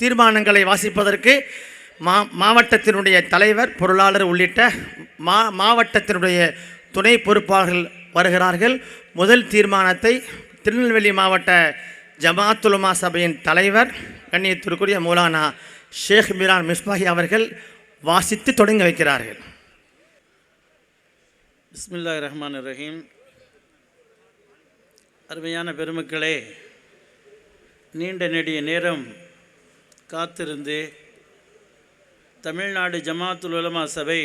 தீர்மானங்களை வாசிப்பதற்கு மா மாவட்டத்தினுடைய தலைவர் பொருளாளர் உள்ளிட்ட மா மாவட்டத்தினுடைய துணை பொறுப்பாளர்கள் வருகிறார்கள். முதல் தீர்மானத்தை திருநெல்வேலி மாவட்ட ஜமாத்துலுமா சபையின் தலைவர் கண்ணியத்திற்குரிய மூலானா ஷேக் மிரான் மிஸ்பாஹி அவர்கள் வாசித்து தொடங்கி வைக்கிறார்கள். பிஸ்மில்லா ரஹ்மான் ரஹீம். அருமையான பெருமக்களே நீண்ட நெடிய நேரம் காத்திருந்து தமிழ்நாடு ஜமாத்துல் உலமா சபை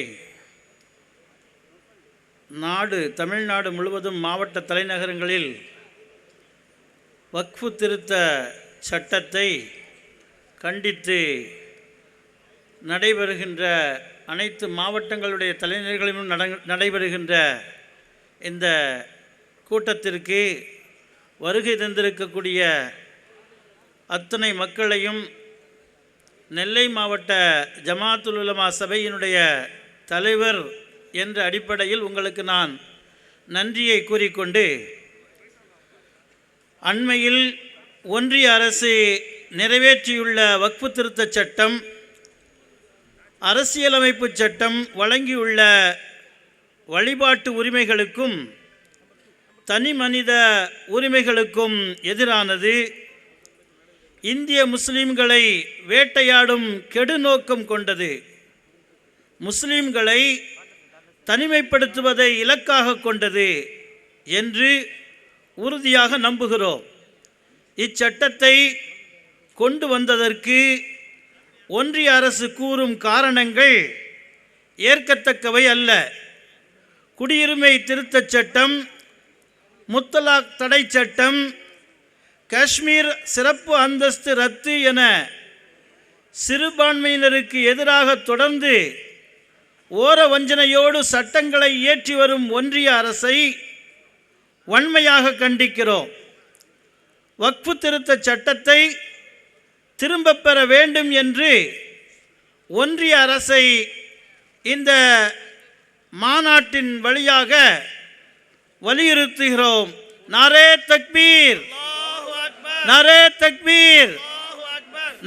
நாடு தமிழ்நாடு முழுவதும் மாவட்ட தலைநகரங்களில் வக்ஃபு திருத்த சட்டத்தை கண்டித்து நடைபெறுகின்ற அனைத்து மாவட்டங்களுடைய தலைநகர்களிலும் நட நடைபெறுகின்ற இந்த கூட்டத்திற்கு வருகை தந்திருக்கக்கூடிய அத்தனை மக்களையும் நெல்லை மாவட்ட ஜமாத்துல் உலமா சபையினுடைய தலைவர் என்ற அடிப்படையில் உங்களுக்கு நான் நன்றியை கூறிக்கொண்டு அண்மையில் ஒன்றிய அரசு நிறைவேற்றியுள்ள வக்ஃபு திருத்தச் சட்டம் அரசியலமைப்பு சட்டம் வழங்கியுள்ள வழிபாட்டு உரிமைகளுக்கும் தனி மனித உரிமைகளுக்கும் எதிரானது. இந்திய முஸ்லீம்களை வேட்டையாடும் கெடுநோக்கம் கொண்டது. முஸ்லீம்களை தனிமைப்படுத்துவதை இலக்காக கொண்டது என்று உறுதியாக நம்புகிறோம். இச்சட்டத்தை கொண்டு வந்ததற்கு ஒன்றிய அரசு கூறும் காரணங்கள் ஏற்கத்தக்கவை அல்ல. குடியுரிமை திருத்தச் சட்டம் முத்தலாக் தடை சட்டம் காஷ்மீர் சிறப்பு அந்தஸ்து ரத்து என சிறுபான்மையினருக்கு எதிராக தொடர்ந்து ஓர வஞ்சனையோடு சட்டங்களை இயற்றி வரும் ஒன்றிய அரசை வன்மையாக கண்டிக்கிறோம். வக்ஃபு திருத்த சட்டத்தை திரும்பப் பெற வேண்டும் என்று ஒன்றிய அரசை இந்த மாநாட்டின் வழியாக வலியுறுத்துகிறோம். நாரே தக்பீர்! நரே தக்பீர்.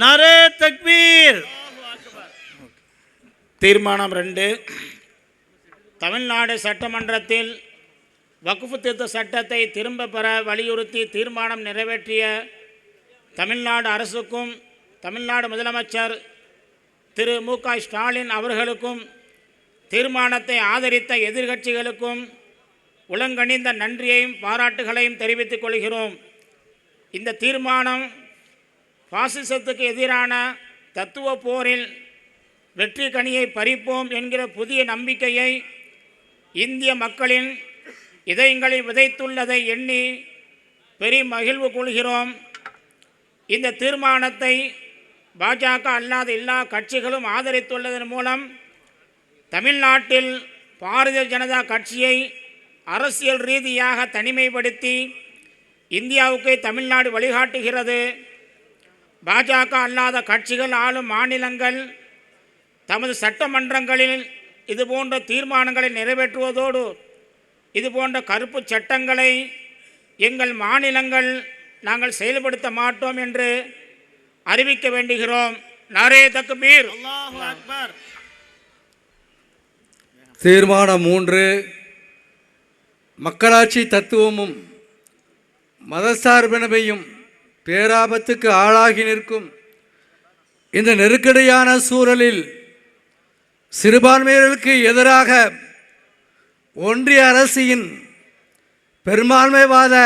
நரே தக்பீர். தீர்மானம் ரெண்டு. தமிழ்நாடு சட்டமன்றத்தில் வக்ஃபு திருத்த சட்டத்தை திரும்ப பெற வலியுறுத்தி தீர்மானம் நிறைவேற்றிய தமிழ்நாடு அரசுக்கும் தமிழ்நாடு முதலமைச்சர் திரு மு க ஸ்டாலின் அவர்களுக்கும் தீர்மானத்தை ஆதரித்த எதிர்க்கட்சிகளுக்கும் உளங்கணிந்த நன்றியையும் பாராட்டுகளையும் தெரிவித்துக் கொள்கிறோம். இந்த தீர்மானம் பாசிசத்துக்கு எதிரான தத்துவ போரில் வெற்றி கனியை பறிப்போம் என்கிற புதிய நம்பிக்கையை இந்திய மக்களின் இதயங்களை விதைத்துள்ளதை எண்ணி பெரிய மகிழ்வு கொள்கிறோம். இந்த தீர்மானத்தை பாஜக அல்லாத எல்லா கட்சிகளும் ஆதரித்துள்ளதன் மூலம் தமிழ்நாட்டில் பாரதிய ஜனதா கட்சியை அரசியல் ரீதியாக தனிமைப்படுத்தி இந்தியாவுக்கு தமிழ்நாடு வழிகாட்டுகிறது. பாஜக அல்லாத கட்சிகள் ஆளும் மாநிலங்கள் தமது சட்டமன்றங்களில் இதுபோன்ற தீர்மானங்களை நிறைவேற்றுவதோடு இதுபோன்ற கருப்பு சட்டங்களை எங்கள் மாநிலங்கள் நாங்கள் செயல்படுத்த மாட்டோம் என்று அறிவிக்க வேண்டுகிறோம். நாரே தக்பீர். தீர்மானம் மூன்று. மக்களாட்சி தத்துவமும் மதசார்பினவையும் பேராபத்துக்கு ஆளாகி நிற்கும். இந்த நெருக்கடியான சூழலில் சிறுபான்மையினருக்கு எதிராக ஒன்றிய அரசின் பெரும்பான்மைவாத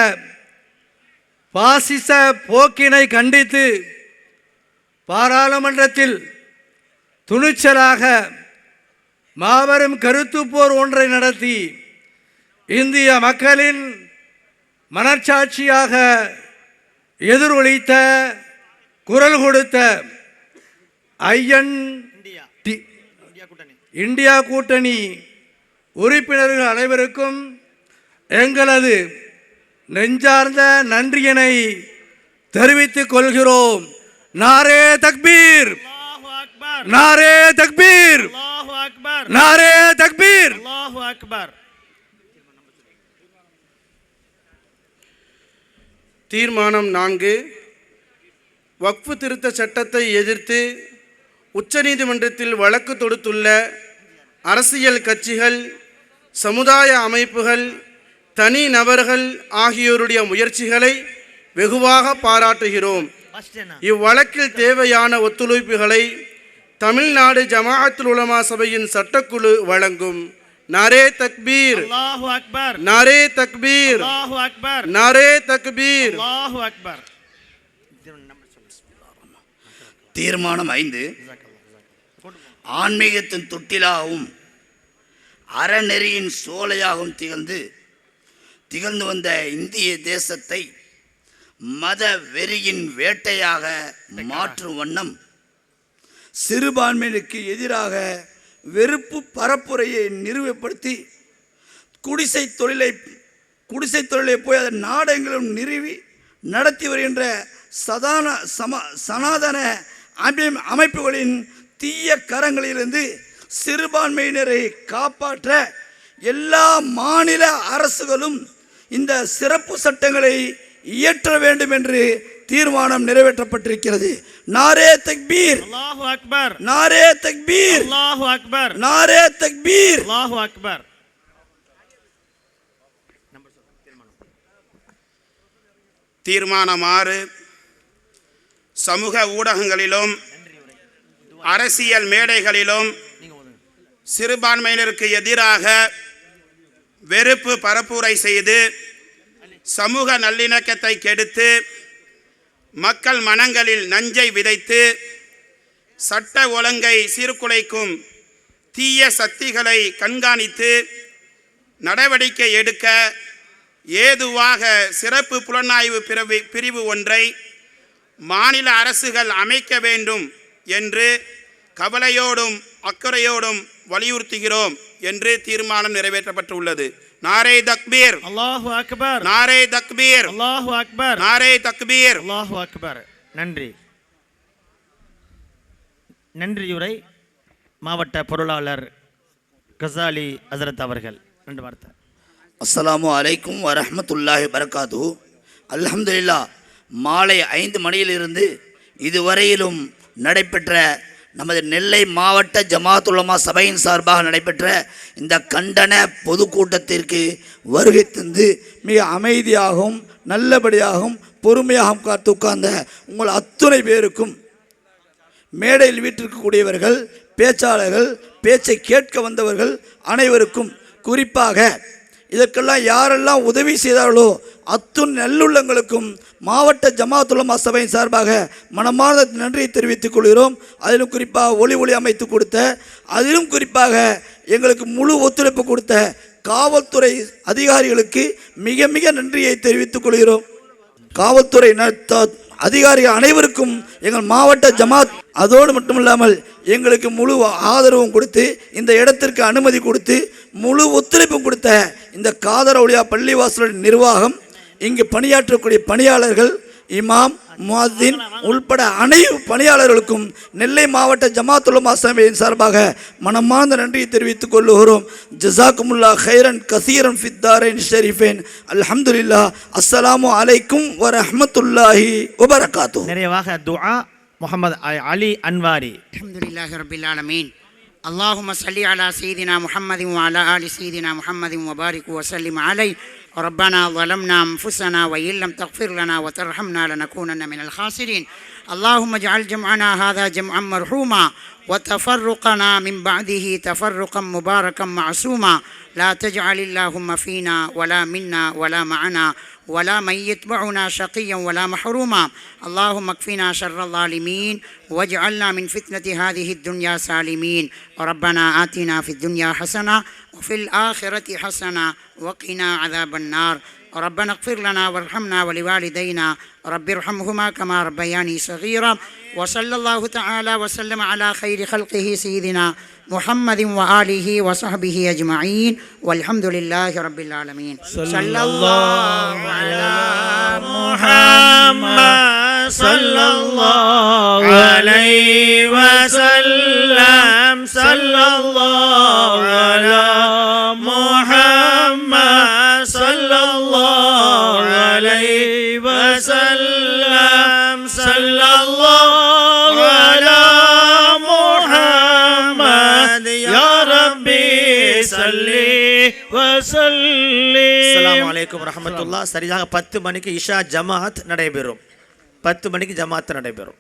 பாசிச போக்கினை கண்டித்து பாராளுமன்றத்தில் துணிச்சலாக மாபெரும் கருத்துப்போர் ஒன்றை நடத்தி இந்திய மக்களின் மனச்சாட்சியாக எதிரொலித்த குரல் கொடுத்த ஐயன் இந்தியா. கூட்டணி. உறுப்பினர்கள் அனைவருக்கும் எங்களது நெஞ்சார்ந்த நன்றியினை தெரிவித்துக் கொள்கிறோம். நாரே தக்பீர். நாரே தக்பீர். நாரே தக்பீர். அக்பர். தீர்மானம் நான்கு. வக்ஃபு திருத்த சட்டத்தை எதிர்த்து உச்சநீதிமன்றத்தில் வழக்கு தொடுத்துள்ள அரசியல் கட்சிகள் சமுதாய அமைப்புகள் தனி நபர்கள் ஆகியோருடைய முயற்சிகளை வெகுவாக பாராட்டுகிறோம். இவ்வழக்கில் தேவையான ஒத்துழைப்புகளை தமிழ்நாடு ஜமாஅத்துல் உலமா சபையின் சட்டக்குழு வழங்கும். நாரே தக்பீர் அல்லாஹு அக்பர் நாரே தக்பீர் அல்லாஹு அக்பர் நாரே தக்பீர் அல்லாஹு அக்பர் தீர்மானம் ஐந்து. ஆன்மீகத்தின் தொட்டிலாகவும் அறநெறியின் சோலையாகவும் திகழ்ந்து திகழ்ந்து வந்த இந்திய தேசத்தை மத வெறியின் வேட்டையாக மாற்றும் வண்ணம் சிறுபான்மையினருக்கு எதிராக வெறுப்பு பரப்புரையை நிறுவப்படுத்தி குடிசை தொழிலை குடிசை தொழிலை போய் அதன் நாடெங்கிலும் நிறுவி நடத்தி வருகின்ற சதான சம சனாதன அமை- அமைப்புகளின் தீய கரங்களிலிருந்து சிறுபான்மையினரை காப்பாற்ற எல்லா மாநில அரசுகளும் இந்த சிறப்பு சட்டங்களை இயற்ற வேண்டும் என்று தீர்மானம் நிறைவேற்றப்பட்டிருக்கிறது. நாரே தக்பீர். அல்லாஹு அக்பர். நாரே தக்பீர். அல்லாஹு அக்பர். நாரே தக்பீர். அல்லாஹு அக்பர். தீர்மானம் ஆறு சமூக ஊடகங்களிலும் அரசியல் மேடைகளிலும் சிறுபான்மையினருக்கு எதிராக வெறுப்பு பரப்புரை செய்து சமூக நல்லிணக்கத்தை கெடுத்து மக்கள் மனங்களில் நஞ்சை விதைத்து சட்ட ஒழுங்கை சீர்குலைக்கும் தீய சக்திகளை கண்காணித்து நடவடிக்கை எடுக்க ஏதுவாக சிறப்பு புலனாய்வு பிரிவு பிரிவு ஒன்றை மாநில அரசுகள் அமைக்க வேண்டும் என்று கவலையோடும் அக்கறையோடும் வலியுறுத்துகிறோம் என்று தீர்மானம் நிறைவேற்றப்பட்டுள்ளது. நாரே தக்பீர். அல்லாஹு அக்பர். நாரே தக்பீர். அல்லாஹு அக்பர். நாரே தக்பீர். அல்லாஹு அக்பர். நன்றி. நன்றியுரை மாவட்ட பொருளாளர் கசாலி ஹசரத் அவர்கள். ரெண்டு வார்த்தை. அஸ்ஸலாமு அலைக்கும் வரஹ்மத்துல்லாஹி வரகாத்து அல்ஹம்துலில்லா மாலை ஐந்து மணியிலிருந்து இதுவரையிலும் நடைபெற்ற நமது நெல்லை மாவட்ட ஜமாத்துலமா சபையின் சார்பாக நடைபெற்ற இந்த கண்டன பொதுக்கூட்டத்திற்கு வருகை தந்து மிக அமைதியாகவும் நல்லபடியாகவும் பொறுமையாகவும் காத்து உட்கார்ந்த உங்கள் அத்துணை பேருக்கும் மேடையில் வீட்டிற்கக்கூடியவர்கள் பேச்சாளர்கள் பேச்சை கேட்க வந்தவர்கள் அனைவருக்கும் குறிப்பாக இதற்கெல்லாம் யாரெல்லாம் உதவி செய்தார்களோ அத்துணை நல்லுள்ளங்களுக்கும் மாவட்ட ஜமாத்துலமா சபையின் சார்பாக மனமார்ந்த நன்றியை தெரிவித்துக் கொள்கிறோம். அதிலும் குறிப்பாக ஒளி ஒளி அமைத்து கொடுத்த அதிலும் குறிப்பாக எங்களுக்கு முழு ஒத்துழைப்பு கொடுத்த காவல்துறை அதிகாரிகளுக்கு மிக மிக நன்றியை தெரிவித்துக் கொள்கிறோம். காவல்துறை அதிகாரிகள் அனைவருக்கும் எங்கள் மாவட்ட ஜமாத் அதோடு மட்டும் இல்லாமல் எங்களுக்கு முழு ஆதரவும் கொடுத்து இந்த இடத்திற்கு அனுமதி கொடுத்து முழு ஒத்துழைப்பும் கொடுத்த இந்த காதர் ஒளியா பள்ளிவாசலுடைய நிர்வாகம் இங்கு பணியாற்றக்கூடிய பணியாளர்கள் இமாம் முஹத்தின் உள்பட அனைத்து பணியாளர்களுக்கும் நெல்லை மாவட்ட ஜமாத்துலமா சபையின் சார்பாக மனமார்ந்த நன்றியை தெரிவித்துக் கொள்ளுகிறோம் ஜசாக்குமுல்லா ஹைரன் கசீரன் ஃபித்தாரின் ஷெரீஃபேன். அல்ஹம்துல்லா அஸ்ஸலாமு அலைக்கும் வரஹமத்துல்லாஹி உபரகாத்து நிறைவாக துஆ முகமது அலி அன்வாரி. அலமதுல்லாஹ் اللهم صل على سيدنا محمد وعلى آل سيدنا محمد وبارك وسلم عليه. ربنا ظلمنا أنفسنا وإن لم تغفر لنا وترحمنا لنكونن من الخاسرين. اللهم اجعل جمعنا هذا جمعا مرحوما وتفرقنا من بعده تفرقا مباركا معصوما. لا تجعل اللهم فينا ولا منا ولا معنا ولا من يتبعنا شقيا ولا محروما. اللهم اكفنا شر الظالمين واجعلنا من فتنة هذه الدنيا سالمين. ربنا آتنا في الدنيا حسنة وفي الآخرة حسنة وقنا عذاب النار. ربنا اغفر لنا وارحمنا ولوالدينا. رب ارحمهما كما ربياني صغيرا. وصلى الله تعالى وسلم على خير خلقه سيدنا محمد وآله وصحبه أجمعين. والحمد لله رب العالمين. صلى الله على محمد. صلى الله عليه وسلم. صلى الله சல்லி வசல்லி. அஸ்ஸலாமு சரியாக பத்து மணிக்கு இஷா ஜமாத் நடைபெறும். பத்து மணிக்கு ஜமாத் நடைபெறும்.